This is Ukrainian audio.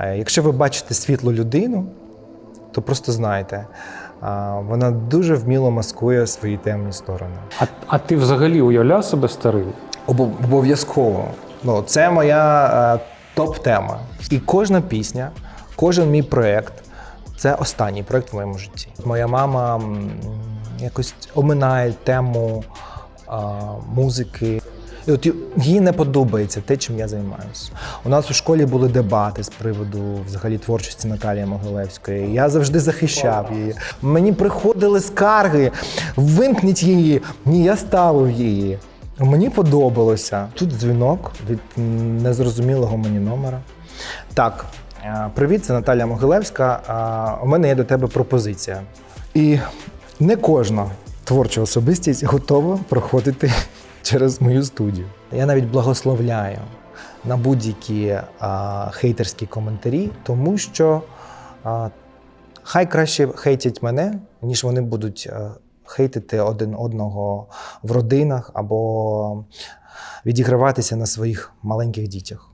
Е, Якщо ви бачите світлу людину, то просто знайте, вона дуже вміло маскує свої темні сторони. А, а ти взагалі уявляв себе старим? Обов- Обов'язково. Ну, це моя е, топ-тема. І кожна пісня, кожен мій проєкт це останній проєкт в моєму житті. Моя мама якось оминає тему музики. І от їй не подобається те, чим я займаюся. У нас у школі були дебати з приводу взагалі творчості Наталії Могилевської. Я завжди захищав її. Мені приходили скарги, вимкніть її. Ні, я ставив її. Мені подобалося. Тут дзвінок від незрозумілого мені номера. Так, е, привіт, це Наталя Могилевська. У мене є до тебе пропозиція. І не кожна творча особистість готова проходити через мою студію. Я навіть благословляю на будь-які хейтерські коментарі, тому що а, хай краще хейтять мене, ніж вони будуть хейтити один одного в родинах або відіграватися на своїх маленьких дітях.